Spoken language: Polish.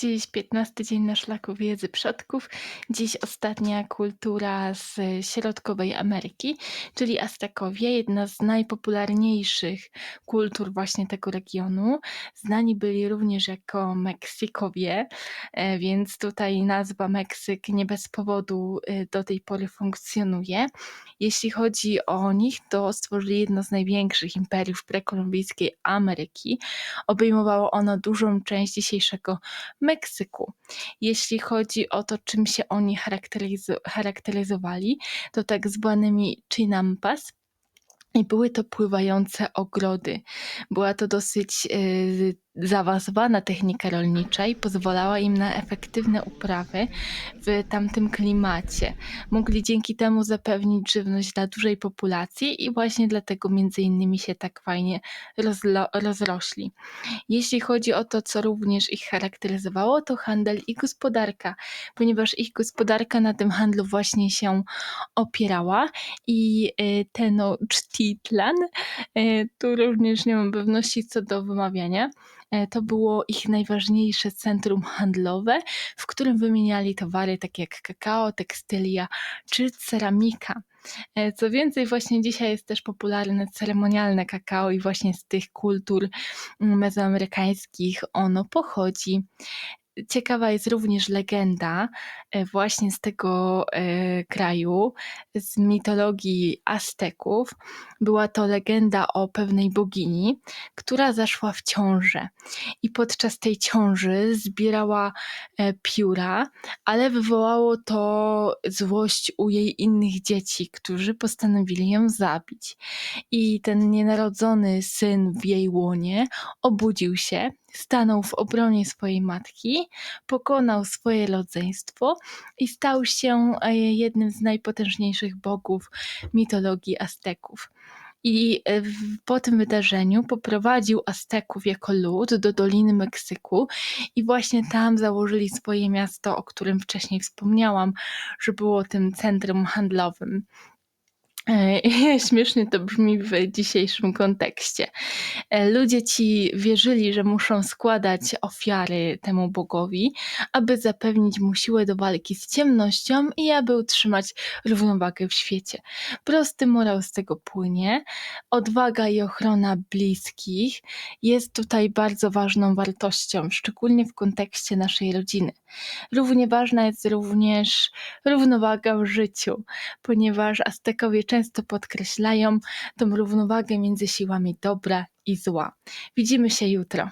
Dziś 15 dzień na szlaku wiedzy przodków. Dziś ostatnia kultura z środkowej Ameryki, czyli Aztekowie, jedna z najpopularniejszych kultur właśnie tego regionu. Znani byli również jako Meksykowie, e, więc tutaj nazwa Meksyk nie bez powodu e, do tej pory funkcjonuje. Jeśli chodzi o nich, to stworzyli jedno z największych imperiów prekolumbijskiej Ameryki. Obejmowało ono dużą część dzisiejszego Meksyku. Jeśli chodzi o to, czym się oni charakteryzo- charakteryzowali, to tak zwanymi chinampas. I były to pływające ogrody. Była to dosyć y, zaawansowana technika rolnicza i pozwalała im na efektywne uprawy w tamtym klimacie. Mogli dzięki temu zapewnić żywność dla dużej populacji i właśnie dlatego między innymi się tak fajnie rozrośli. Jeśli chodzi o to, co również ich charakteryzowało, to handel i gospodarka, ponieważ ich gospodarka na tym handlu właśnie się opierała i e, Tenochtitlan, e, tu również nie mam pewności co do wymawiania, to było ich najważniejsze centrum handlowe, w którym wymieniali towary takie jak kakao, tekstylia czy ceramika. E, Co więcej, właśnie dzisiaj jest też popularne ceremonialne kakao i właśnie z tych kultur mezoamerykańskich ono pochodzi. Ciekawa jest również legenda e, właśnie z tego e, kraju, z mitologii Azteków. Była to legenda o pewnej bogini, która zaszła w ciążę i podczas tej ciąży zbierała e, pióra, ale wywołało to złość u jej innych dzieci, którzy postanowili ją zabić. I ten nienarodzony syn w jej łonie obudził się, stanął w obronie swojej matki, pokonał swoje rodzeństwo i stał się e, jednym z najpotężniejszych bogów mitologii Azteków. I e, po tym wydarzeniu poprowadził Azteków jako lud do Doliny Meksyku i właśnie tam założyli swoje miasto, o którym wcześniej wspomniałam, że było tym centrum handlowym. E, Śmiesznie to brzmi w dzisiejszym kontekście. E, Ludzie ci wierzyli, że muszą składać ofiary temu bogowi, aby zapewnić mu siłę do walki z ciemnością i aby utrzymać równowagę w świecie. Prosty morał z tego płynie. Odwaga i ochrona bliskich jest tutaj bardzo ważną wartością, szczególnie w kontekście naszej rodziny. Równie ważna jest również równowaga w życiu, ponieważ Aztekowie często podkreślają tą równowagę między siłami dobra i zła. Widzimy się jutro.